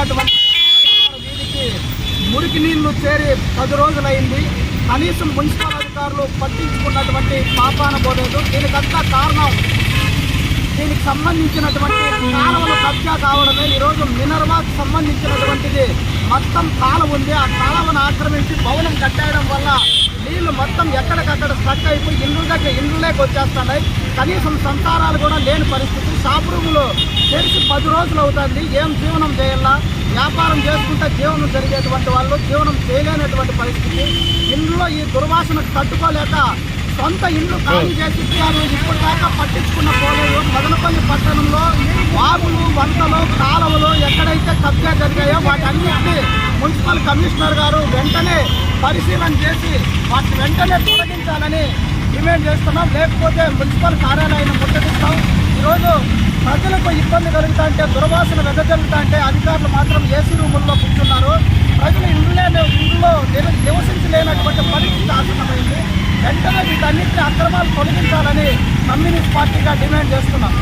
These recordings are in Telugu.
ఉన్నటువంటి వీధికి మురికి నీళ్ళు చేరి పది రోజులైంది. కనీసం మున్సిపల్ అధికారులు పట్టించుకున్నటువంటి పాపాన పోలేదు. దీనికంతా కారణం దీనికి సంబంధించినటువంటి కాలువలు కబ్జా కావడమే. ఈరోజు మినర్వాకు సంబంధించినటువంటిది. మొత్తం కాలం ఉంది. ఆ కాలువను ఆక్రమించి భవనం కట్టేయడం వల్ల నీళ్ళు మొత్తం ఎక్కడికక్కడ స్ట్రక్ అయిపోయి ఇల్లు దగ్గర ఇల్లులేకి వచ్చేస్తున్నాయి. కనీసం సంతారాలు కూడా లేని పరిస్థితి. షాప్ రూమ్లో తెరిచి పది రోజులు అవుతుంది. ఏం జీవనం చేయాలా? వ్యాపారం చేసుకుంటే జీవనం జరిగేటువంటి వాళ్ళు జీవనం చేయలేనటువంటి పరిస్థితి. ఇందులో ఈ దుర్వాసన తట్టుకోలేక సొంత ఇల్లు ఖాళీ చేసి ఇచ్చారు. ఇప్పుడు దాకా పట్టించుకున్న పోలేదు. మదనపల్లి పట్టణంలో వాగులు వంతలు కాలువలు ఎక్కడైతే కబ్జా జరిగాయో వాటన్నిటిని మున్సిపల్ కమిషనర్ గారు వెంటనే పరిశీలన చేసి వాటిని వెంటనే తొలగించాలని డిమాండ్ చేస్తున్నాం. లేకపోతే మున్సిపల్ కార్యాలయాన్ని ముట్టడిస్తాం. ఈరోజు ప్రజలకు ఇబ్బంది కలుగుతా అంటే దుర్వాసన వెదజల్లుతా అంటే అధికారులు మాత్రం ఏసీ రూముల్లో కూర్చున్నారు ప్రజలు ఇండ్లే ఇంట్లో నివ- నివసించలేనటువంటి పరిస్థితి ఆసన్నమైంది వీటన్నిటిని అక్రమాలు తొలగించాలని కమ్యూనిస్ట్ పార్టీగా డిమాండ్ చేస్తున్నాం.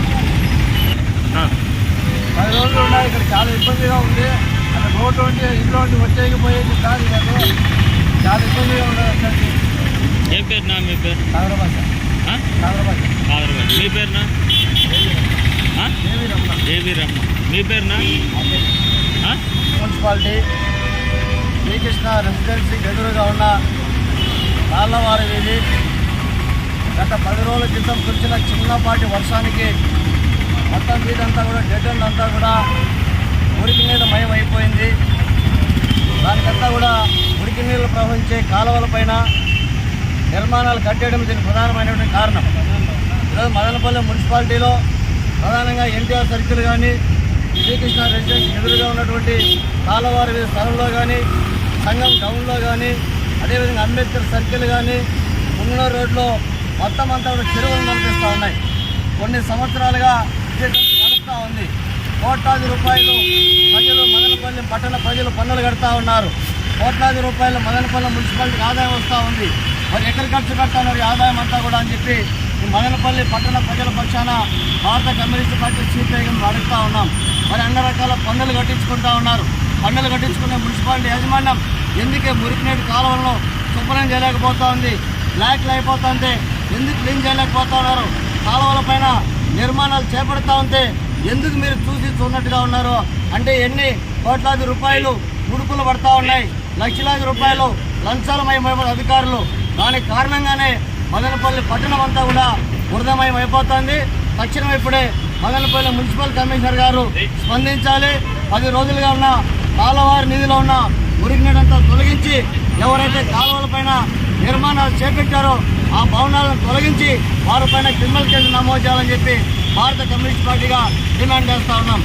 పది రోజులు ఉన్నాయి ఇక్కడ చాలా ఇబ్బందిగా ఉంది. అక్కడ రోడ్డు ఉండి ఇంట్లో ఉండి వచ్చేయకపోయేది కాదు నాకు చాలా ఇబ్బందిగా ఉండదు అక్కడికి ఏం పేరునా మీ పేరు? హైదరాబాద్? హైదరాబాద్ కాదరబాద్ మీ పేరునా? దేవి రమ్మ మీ పేరునా? మున్సిపాలిటీ శ్రీకృష్ణ రెసిడెన్సీకి ఎదురుగా ఉన్న రాళ్ళవారి వీధి గత పది రోజుల క్రితం కురిచిన చిన్నపాటి వర్షానికి మొత్తం వీధంతా కూడా డెడ్ అండ్ అంతా కూడా ఉడికి నీళ్ళ మయం అయిపోయింది దానికంతా కూడా ఉడికి నీళ్ళు ప్రవహించే కాలువల పైన నిర్మాణాలు కట్టేయడం దీనికి ప్రధానమైనటువంటి కారణం. ఈరోజు మదనపల్లి మున్సిపాలిటీలో ప్రధానంగా ఎన్టీఆర్ సర్కిల్ కానీ శ్రీకృష్ణ రెసిడెన్స్ ఎదురుగా ఉన్నటువంటి కాలవారి స్థలంలో కానీ సంఘం టౌన్లో కానీ అదేవిధంగా అంబేద్కర్ సర్కిల్ కానీ పుంగనూరు రోడ్లో మొత్తం అంతా కూడా చెరువులు కనిపిస్తూ ఉన్నాయి. కొన్ని సంవత్సరాలుగా నడుస్తూ ఉంది. కోట్లాది రూపాయలు ప్రజలు మదనపల్లి పట్టణ ప్రజలు పన్నులు కడతా ఉన్నారు. కోట్లాది రూపాయలు మదనపల్లి మున్సిపాలిటీకి ఆదాయం వస్తూ ఉంది. మరి ఎక్కడ ఖర్చు పెడతా ఆదాయం అంతా కూడా అని చెప్పి ఈ మదనపల్లి పట్టణ ప్రజల పక్షాన భారత కమ్యూనిస్ట్ పార్టీ సిపిఐగా అడుగుతా ఉన్నాం. మరి అన్ని రకాల పన్నులు కట్టించుకుంటా ఉన్నారు. పన్నులు కట్టించుకునే మున్సిపాలిటీ యాజమాన్యం ఎందుకే మురికినీటి కాలువలను శుభ్రం చేయలేకపోతూ ఉంది? బ్లాక్లు అయిపోతుంటే ఎందుకు క్లీన్ చేయలేకపోతా ఉన్నారు కాలువల పైన నిర్మాణాలు చేపడతా ఉంటే ఎందుకు మీరు చూసి చూడనట్టుగా ఉన్నారు? అంటే ఎన్ని కోట్లాది రూపాయలు ముడుపులు పడతా ఉన్నాయి? లక్షలాది రూపాయలు లంచాలమయమైన అధికారులు. దానికి కారణంగానే మదనపల్లి పట్టణం అంతా కూడా బురదమయం అయిపోతుంది తక్షణం ఇప్పుడే మదనపల్లి మున్సిపల్ కమిషనర్ గారు స్పందించాలి. పది రోజులుగా ఉన్న కాలవారి నిధిలో ఉన్న మురికి నీడంతా తొలగించి ఎవరైతే కాలువలపైన నిర్మాణాలు చేపట్టారో ఆ భవనాలను తొలగించి వారిపైన క్రిమినల్ కేసు నమోదు చేయాలని చెప్పి భారత కమ్యూనిస్ట్ పార్టీగా డిమాండ్ చేస్తా ఉన్నాం.